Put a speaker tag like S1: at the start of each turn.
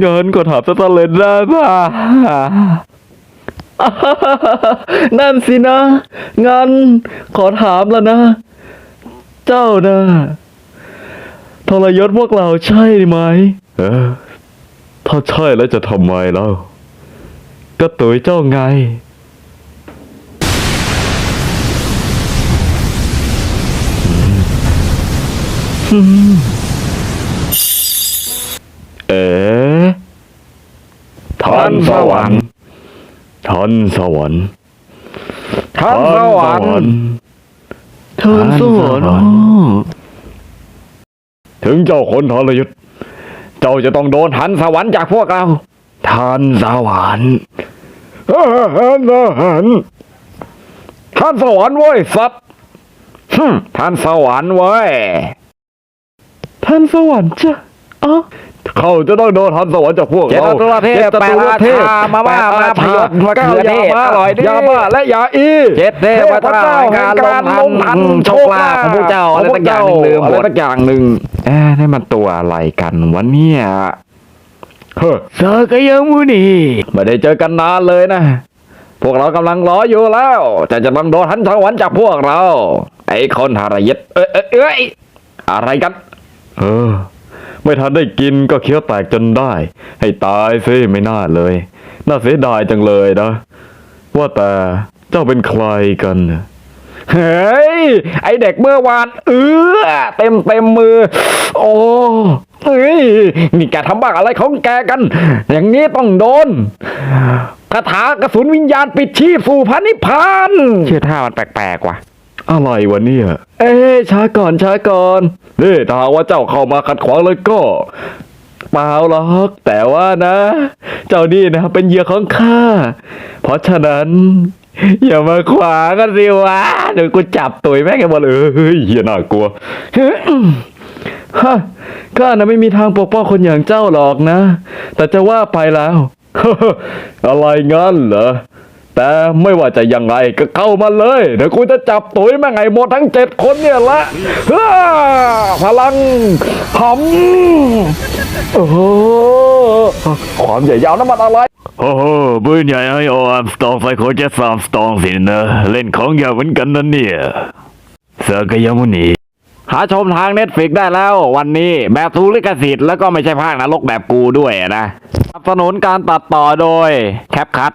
S1: เงินก็ถามสตาร์เลนได้ป่ะนั่นสินะงั้นขอถามแล้วนะ เจ้านะทรยศพวกเราใช่ไหมเออถ้าใช่แล้วจะทำไมเล่าก็ตุ๋ยเจ้าไง เอ๋ ท่านสวรรค์ท่านสวรรค์
S2: ท่านสวรรค์
S1: ท่านสวรรค์อ้อถึงเจ้าคนทรยศเจ้าจะต้องโดนทันสวรรค์จากพวกเราท่านสวรรค์ท่านสวรรค์ท่านสวรรค์เว้ยสัตว์ฮึ่มท่านสวรรค์เว้ยท่านสวรรค์จ้ะอ๋อ เขาจะต้องโดนทันสวรรค์จากพวก
S2: เจ็ด
S1: เรา
S2: ตัวเทพ
S1: จ็ด
S2: แปด
S1: ตัว
S2: รา
S1: เทพ
S2: ชามาม่า
S1: แปด
S2: มาพยศมะเขือเทศ
S1: ก้ายา
S2: อร่อยดี
S1: ยาบ้าและยาอี
S2: เจ็ดเทพเจ้าแห่งการลงทันโชคลาภของพวกเจ้าอะไรสักอย่างหนึ่งลืมหม
S1: อะไร
S2: ด
S1: สักอย่างหนึ่ง
S2: เอ๊ะนี่มันตัวอะไรกันวะเนี่ย
S1: เฮ้อสากยมุนีไม่ได้เจอกันนานเลยนะพวกเรากำลังรออยู่แล้วจะจะต้องโดนทันสวรรค์จากพวกเรา ไอ้คนหารยิตเอ้ยเอ้ยเอ้ยอะไรกัน เออ ไม่ทันได้กินก็เคี้ยวแตกจนได้ ให้ตายสิไม่น่าเลย น่าเสียดายจังเลยนะ ว่าแต่เจ้าเป็นใครกันน่ะเฮ้ย ไอเด็กเมื่อวานเออเต็มเต็มมือ โอ้เฮ้ยนี่แกทำบ้าอะไรของแกกัน อย่างนี้ต้องโดนคาถากระสุนวิญญาณปิดชีพสู่พระนิพพาน
S2: ชื่อท่ามันแปลกๆว่ะ
S1: อะไรวะเนี่ย เอ๊ะช้าก่อนช้าก่อนนี่ถ้าหากว่าเจ้าเข้ามาขัดขวางเลยก็เปล่าหรอกแต่ว่านะ เจ้านี่นะเป็นเหยื่อของข้า เพราะฉะนั้น อย่ามาขวางกันสิวะเดี๋ยวกูจับตุยแม่งกันหมดเลยเฮ้ยเฮียน่ากลัวฮะข้านะไม่มีทางปกป้องคนอย่างเจ้าหรอกนะ แต่จะว่าไปแล้ว อะไรงั้นเหรอ แต่ไม่ว่าจะยังไงก็เข้ามาเลย เดี๋ยวกูจะจับตุ๋ยแม่งไงหมดทั้งเจ็ดคนเนี่ยละฮ่าพลังหำโอ้โหความใหญ่ยาวน้ำมันอะไรโอ้โหปืนใหญ่ไอโออาร์มสตองไซโคเจสามสตองสินะ เล่นของยาวเหมือนกันนะเนี่ยสากยมุนี
S2: หาชมทางเน็ตฟิกได้แล้ววันนี้แบบทูลิขสิทธิ์แล้วก็ไม่ใช่ภาคนรกแบบกูด้วยนะสนับสนุนการตัดต่อโดยแคปคัท